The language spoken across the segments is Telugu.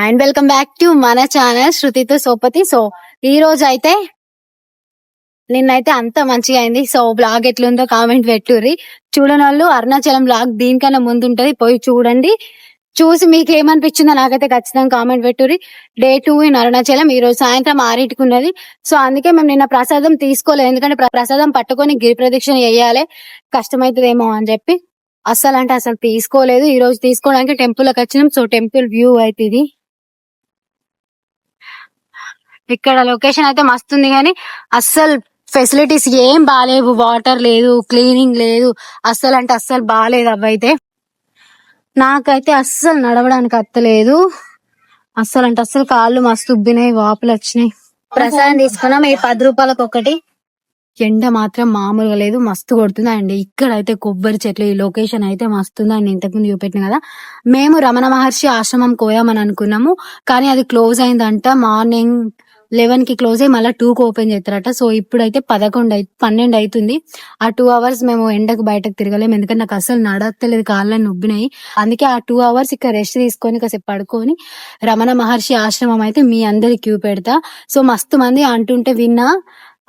అండ్ వెల్కమ్ బ్యాక్ టు మన ఛానల్ శృతితో సోపతి. సో ఈ రోజు అయితే నిన్నైతే అంత మంచిగా అయింది. సో బ్లాగ్ ఎట్లుందో కామెంట్ పెట్టుర్రి. చూడని వాళ్ళు అరుణాచలం బ్లాగ్ దీనికన్నా ముందు ఉంటది పోయి చూడండి. చూసి మీకు ఏమనిపించిందో నాకైతే ఖచ్చితంగా comment పెట్టుర్రి. Day two in Arunachalam. ఈ రోజు సాయంత్రం ఆరింటికి ఉన్నది సో అందుకే మేము నిన్న ప్రసాదం తీసుకోలేదు. ఎందుకంటే ప్రసాదం పట్టుకొని గిరి ప్రదక్షిణ చేయాలి. కష్టమవుతుందేమో అని చెప్పి. అస్సలు అంటే అసలు తీసుకోలేదు. ఈ రోజు తీసుకోవడానికి టెంపుల్కి వచ్చినాం. సో టెంపుల్ వ్యూ అయితే ఇది. ఇక్కడ లొకేషన్ అయితే మస్తుంది కానీ అస్సలు ఫెసిలిటీస్ ఏం బాగాలేవు వాటర్ లేదు క్లీనింగ్ లేదు. అస్సలు అంటే అస్సలు బాగాలేదు అవైతే నాకైతే అస్సలు నడవడానికి అత్తలేదు. అస్సలు అంటే అస్సలు కాళ్ళు మస్తు ఉబ్బినాయి వాపులు వచ్చినాయి. ప్రసాదం తీసుకున్నాం. ఈ పది రూపాయలకు ఒకటి. ఎండ మాత్రం మామూలుగా లేదు మస్తు కొడుతుందండి. ఇక్కడ అయితే కొబ్బరి చెట్లు ఈ లొకేషన్ అయితే మస్తుంది అండి ఇంతకుముందు చూపెట్టిన కదా. మేము రమణ మహర్షి ఆశ్రమం కోయామని అనుకున్నాము. కానీ అది క్లోజ్ అయిందంట. మార్నింగ్ లెవెన్కి క్లోజ్ అయ్యి మళ్ళీ టూకి ఓపెన్ చేస్తారట. సో ఇప్పుడైతే పదకొండు అయి పన్నెండు అవుతుంది. ఆ టూ అవర్స్ మేము ఎండకు బయటకు తిరగలేము. ఎందుకంటే నాకు అసలు నడతలేదు కాళ్ళని నొబ్బినాయి. అందుకే ఆ టూ అవర్స్ ఇక్కడ రెస్ట్ తీసుకొని కాసేపు పడుకొని రమణ మహర్షి ఆశ్రమం అయితే మీ అందరి క్యూ పెడతా. సో మస్తు మంది అంటుంటే విన్నా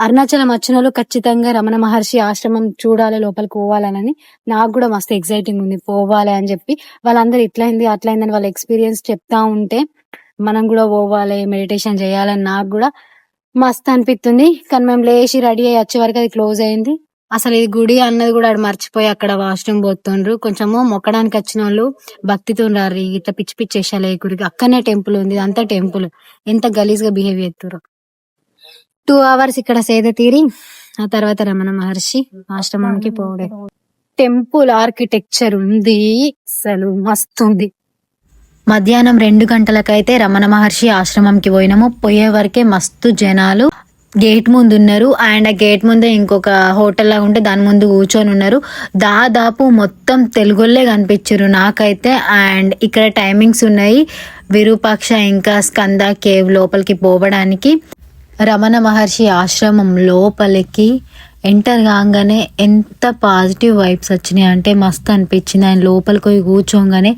అరుణాచలం వచ్చిన వాళ్ళు ఖచ్చితంగా రమణ మహర్షి ఆశ్రమం చూడాలి లోపలికి పోవాలని నాకు కూడా మస్తు ఎక్సైటింగ్ ఉంది. పోవాలి అని చెప్పి. వాళ్ళందరూ ఇట్లయింది అట్లయిందని వాళ్ళ ఎక్స్పీరియన్స్ చెప్తా ఉంటే మనం కూడా పోవాలి మెడిటేషన్ చేయాలని నాకు కూడా మస్తు అనిపిస్తుంది. కానీ మేము లేచి రెడీ అయ్యి వచ్చే వరకు అది క్లోజ్ అయింది. అసలు ఇది గుడి అన్నది కూడా ఆడు మర్చిపోయి అక్కడ వాష్రూమ్ పోతుండ్రు. కొంచెము మొక్కడానికి వచ్చిన వాళ్ళు భక్తితో రారు ఇట్లా పిచ్చి పిచ్చి వేసాలి గుడికి అక్కడనే టెంపుల్ ఉంది అంతా టెంపుల్ ఎంత గలీజ్గా బిహేవ్ చేస్తారు టూ అవర్స్ ఇక్కడ సేద తీరి ఆ తర్వాత రమణ మహర్షి ఆశ్రమానికి పోవడే. టెంపుల్ ఆర్కిటెక్చర్ ఉంది అసలు మస్తు ఉంది. మధ్యాహ్నం రెండు గంటలకైతే రమణ మహర్షి ఆశ్రమంకి పోయినాము. పోయే వరకే మస్తు జనాలు గేట్ ముందు ఉన్నారు అండ్ ఆ గేట్ ముందే ఇంకొక హోటల్ లాగా ఉంటే దాని ముందు కూర్చొని ఉన్నారు. దాదాపు మొత్తం తెలుగులే కనిపించారు నాకైతే. అండ్ ఇక్కడ టైమింగ్స్ ఉన్నాయి. విరూపాక్ష ఇంకా స్కంద కేవ్ లోపలికి పోవడానికి. రమణ మహర్షి ఆశ్రమం లోపలికి ఎంటర్ కాగానే ఎంత పాజిటివ్ వైబ్స్ వచ్చినాయి. అంటే మస్తు అనిపించింది. ఆయన లోపలికి పోయి కూర్చోగానే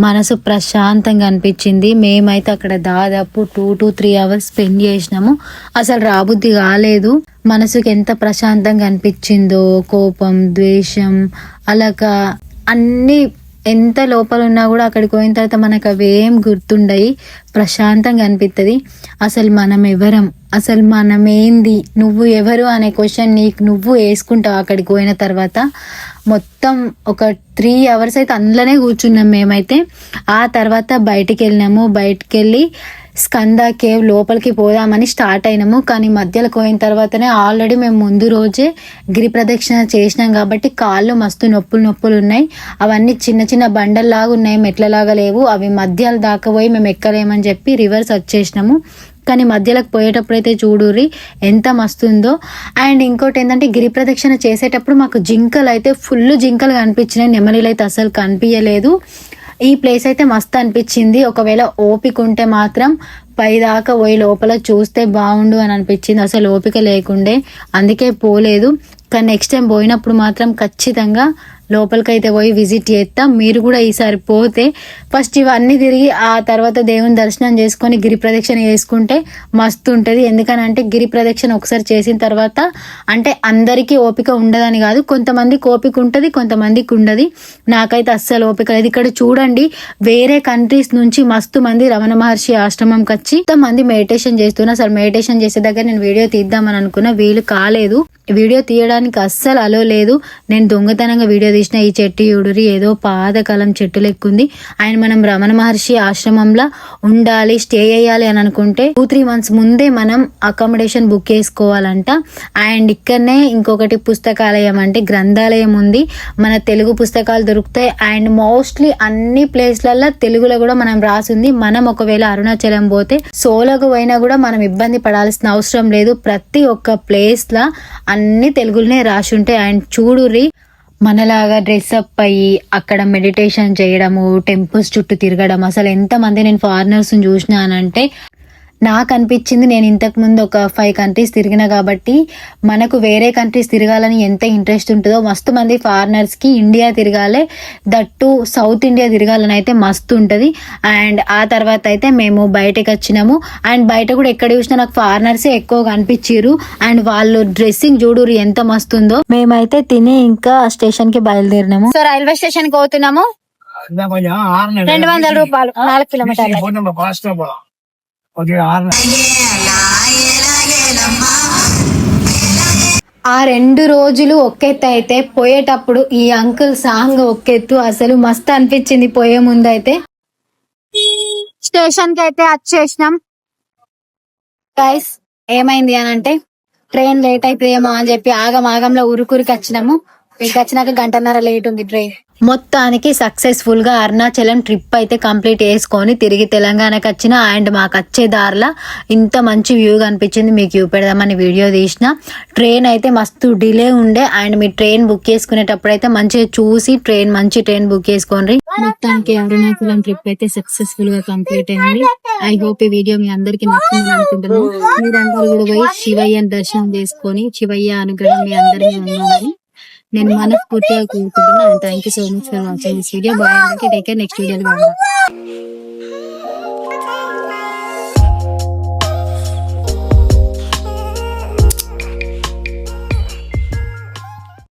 మనసు ప్రశాంతంగా అనిపించింది. మేమైతే అక్కడ దాదాపు two to three hours spend చేసినాము. అసలు రాబుద్ది కాలేదు. మనసుకి ఎంత ప్రశాంతంగా అనిపించిందో కోపం ద్వేషం అలాగా అన్ని ఎంత లోపల ఉన్నా కూడా అక్కడికి పోయిన తర్వాత మనకు అవేం గుర్తుండయి. ప్రశాంతంగా అనిపిస్తుంది అసలు మనం ఎవరం? అసలు మనం ఏంది నువ్వు ఎవరు అనే క్వశ్చన్ నీకు నువ్వు వేసుకుంటావు అక్కడికి పోయిన తర్వాత. మొత్తం ఒక త్రీ అవర్స్ అయితే అందులోనే కూర్చున్నాం మేమైతే. ఆ తర్వాత బయటికి వెళ్ళినాము. బయటికి వెళ్ళి స్కంద కేవ్ లోపలికి పోదామని స్టార్ట్ అయినాము. కానీ మధ్యలో పోయిన తర్వాతనే ఆల్రెడీ మేము ముందు రోజే గిరి ప్రదక్షిణ చేసినాం కాబట్టి కాళ్ళు మస్తు నొప్పులు నొప్పులు ఉన్నాయి. అవన్నీ చిన్న చిన్న బండల్లాగా ఉన్నాయి. మెట్లలాగా లేవు. అవి మధ్యలో దాకా పోయి మేము ఎక్కలేమని చెప్పి రివర్స్ వచ్చేసినాము. కానీ మధ్యలోకి పోయేటప్పుడు అయితే చూడుర్రి ఎంత మస్తుందో. అండ్ ఇంకోటి ఏంటంటే గిరి ప్రదక్షిణ చేసేటప్పుడు మాకు జింకలు అయితే ఫుల్ జింకలు కనిపించినాయి నెమలీలు అయితే అసలు కనిపించలేదు ఈ ప్లేస్ అయితే మస్తు అనిపించింది. ఒకవేళ ఓపిక ఉంటే మాత్రం పైదాకా పోయి లోపల చూస్తే బాగుండు అని అనిపించింది. అసలు ఓపిక లేకుండే. అందుకే పోలేదు. కానీ నెక్స్ట్ టైం పోయినప్పుడు మాత్రం ఖచ్చితంగా లోపలికైతే పోయి విజిట్ చేస్తాం. మీరు కూడా ఈసారి పోతే ఫస్ట్ ఇవన్నీ తిరిగి ఆ తర్వాత దేవుని దర్శనం చేసుకొని గిరి ప్రదక్షిణ చేసుకుంటే మస్తు ఉంటుంది. ఎందుకనంటే గిరి ప్రదక్షిణ ఒకసారి చేసిన తర్వాత అంటే అందరికీ ఓపిక ఉండదని కాదు కొంతమందికి ఓపిక ఉంటుంది కొంతమందికి ఉండదు. నాకైతే అస్సలు ఓపిక లేదు. ఇక్కడ చూడండి వేరే కంట్రీస్ నుంచి మస్తు మంది రమణ మహర్షి ఆశ్రమంకి వచ్చి మంది మెడిటేషన్ చేస్తున్నా సార్ మెడిటేషన్ చేసే దగ్గర నేను వీడియో తీద్దామని అనుకున్నా. వీలు కాలేదు. వీడియో తీయడానికి అస్సలు అలో లేదు. నేను దొంగతనంగా వీడియో తీసిన ఈ చెట్టు యూడురి ఏదో పాతకాలం చెట్టు లెక్కుంది. ఆయన మనం రమణ మహర్షి ఆశ్రమంలో ఉండాలి స్టే చేయాలి అని అనుకుంటే టూ త్రీ మంత్స్ ముందే మనం అకామిడేషన్ బుక్ చేసుకోవాలంట. అండ్ ఇక్కడనే ఇంకొకటి పుస్తకాలయం అంటే గ్రంథాలయం ఉంది. మన తెలుగు పుస్తకాలు దొరుకుతాయి. అండ్ మోస్ట్లీ అన్ని ప్లేస్లలో తెలుగులో కూడా మనం రాసింది. మనం ఒకవేళ అరుణాచలం పోతే సోలకు పోయినా కూడా మనం ఇబ్బంది పడాల్సిన అవసరం లేదు. ప్రతి ఒక్క ప్లేస్ లా అన్ని తెలుగులోనే రాసి ఉంటాయి అండ్ చూడుర్రి మనలాగా డ్రెస్అప్ అయ్యి అక్కడ మెడిటేషన్ చేయడము టెంపుల్స్ చుట్టూ తిరగడం అసలు ఎంతమంది నేను ఫారినర్స్ చూసినానంటే నాకు అనిపించింది నేను ఇంతకుముందు ఒక ఫైవ్ కంట్రీస్ తిరిగిన కాబట్టి మనకు వేరే కంట్రీస్ తిరగాలని ఎంత ఇంట్రెస్ట్ ఉంటుందో మస్తు మంది ఫారినర్స్కి ఇండియా తిరగాలి దట్టు సౌత్ ఇండియా తిరగాలని అయితే మస్తు ఉంటుంది. అండ్ ఆ తర్వాత అయితే మేము బయటకు వచ్చినాము. అండ్ బయట కూడా ఎక్కడ చూసినా నాకు ఫారినర్సే ఎక్కువ కనిపించారు అండ్ వాళ్ళు డ్రెస్సింగ్ చూడురు ఎంత మస్తు ఉందో. మేమైతే తిని ఇంకా స్టేషన్కి బయలుదేరినాము. సో రైల్వే స్టేషన్కి పోతున్నాము. రెండు వందల రూపాయలు నాలుగు కిలోమీటర్లు. ఆ రెండు రోజులు ఒక్కెత్తు అయితే పోయేటప్పుడు ఈ అంకుల్ సాంగ్ ఒక్కెత్తు అసలు మస్త్ అనిపించింది పోయే ముందు అయితే స్టేషన్కి అయితే వచ్చేసినాం. గైస్ ఏమైంది అని అంటే ట్రైన్ లేట్ అయిపోయేమో అని చెప్పి ఆగం ఆగంలో ఉరుకురికి వచ్చినాము. మీకు వచ్చినాక గంటన్నర లేట్ ఉంది ట్రైన్ మొత్తానికి సక్సెస్ఫుల్గా అరుణాచలం ట్రిప్ అయితే కంప్లీట్ చేసుకొని తిరిగి తెలంగాణకి వచ్చిన అండ్ మాకు వచ్చే దారిలో ఇంత మంచి వ్యూ కనిపించింది. మీకు చూపెడదామని వీడియో తీసిన. ట్రైన్ అయితే మస్తు డిలే ఉండే అండ్ మీ ట్రైన్ బుక్ చేసుకునేటప్పుడు అయితే మంచిగా చూసి ట్రైన్ మంచి ట్రైన్ బుక్ చేసుకోండి మొత్తానికి అరుణాచలం ట్రిప్ అయితే సక్సెస్ఫుల్గా కంప్లీట్ అయింది. ఐ హోప్ ఈ వీడియో మీ అందరికి నచ్చిందని అనుకుంటున్నాను. మీరందరూ కూడా పోయి శివయ్యని దర్శనం చేసుకొని శివయ్య అనుగ్రహం మీ అందరికీ ఉండాలని నేను మనస్ఫూర్తిగా కోరుకుంటున్నాను. Thank you so much for watching this video bye take care next వీడియోలో కలుద్దాం.